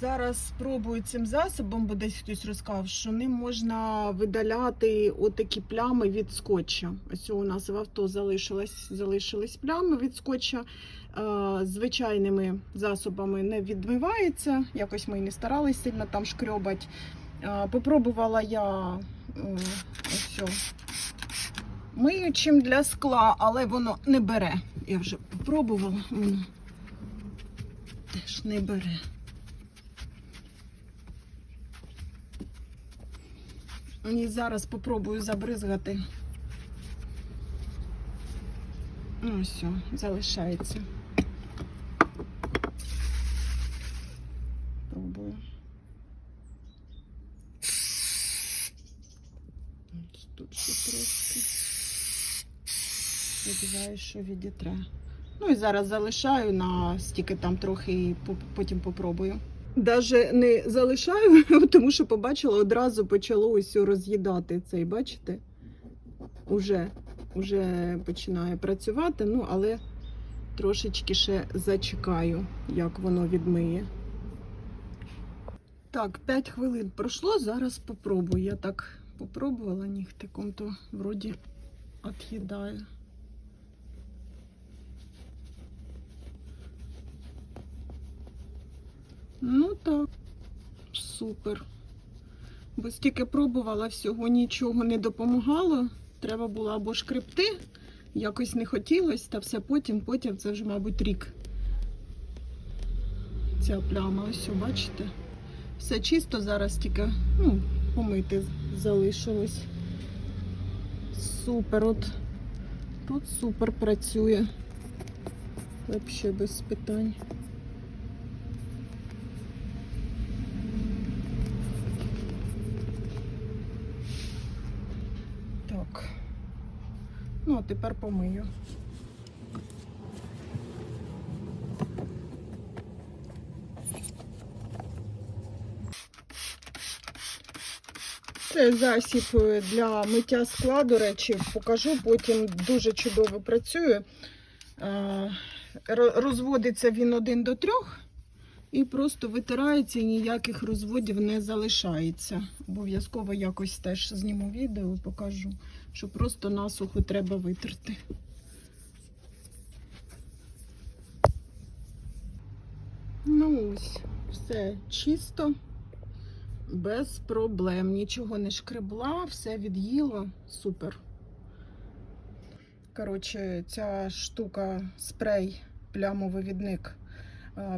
Зараз спробую цим засобом, бо десь хтось розказав, що ним можна видаляти отакі плями від скотча. Ось у нас в авто залишилось, залишились плями від скотча. Е, Звичайними засобами не відмивається. Якось ми і не старались сильно там шкрьобать. Е, Попробувала я е, ось миючим для скла, але воно не бере. Я вже попробувала, теж не бере. І зараз попробую забризгати. Ну, все, залишається. Пробую. Ось Тут ще трошки. Сподіваюся, що відітре. Ну і зараз залишаю на стільки там трохи і потім попробую. Даже не залишаю, тому що побачила, одразу почало ось роз'їдати цей, бачите? Уже, уже починає працювати, ну але трошечки ще зачекаю, як воно відмиє. Так, 5 хвилин пройшло, зараз попробую. Я так попробувала нігтиком, то вроді від'їдає. Ну так, супер. Бо стільки пробувала всього, нічого не допомагало. Треба було або шкребти, якось не хотілося, та все потім, потім це вже, мабуть, рік. Ця пляма, ось, бачите? Все чисто, зараз тільки ну, помити залишилось. Супер, от тут супер працює. Взагалі без питань. Так. Ну, а тепер помию. Це засіб для миття скла, до речі, покажу, потім дуже чудово працює. Е, Розводиться він один до трьох і просто витирається і ніяких розводів не залишається. Обов'язково якось теж зніму відео, покажу, що просто насухо треба витерти. Ну ось, все чисто, без проблем. Нічого не шкребла, все від'їло. Супер. Коротше, ця штука, спрей, плямовивідник,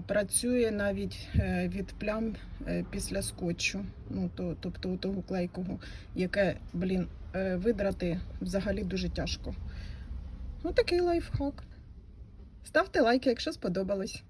працює навіть е, від плям е, після скотчу, ну, то, тобто у того клейкого, яке, блін, е, видрати взагалі дуже тяжко. Ну, такий лайфхак. Ставте лайки, якщо сподобалось.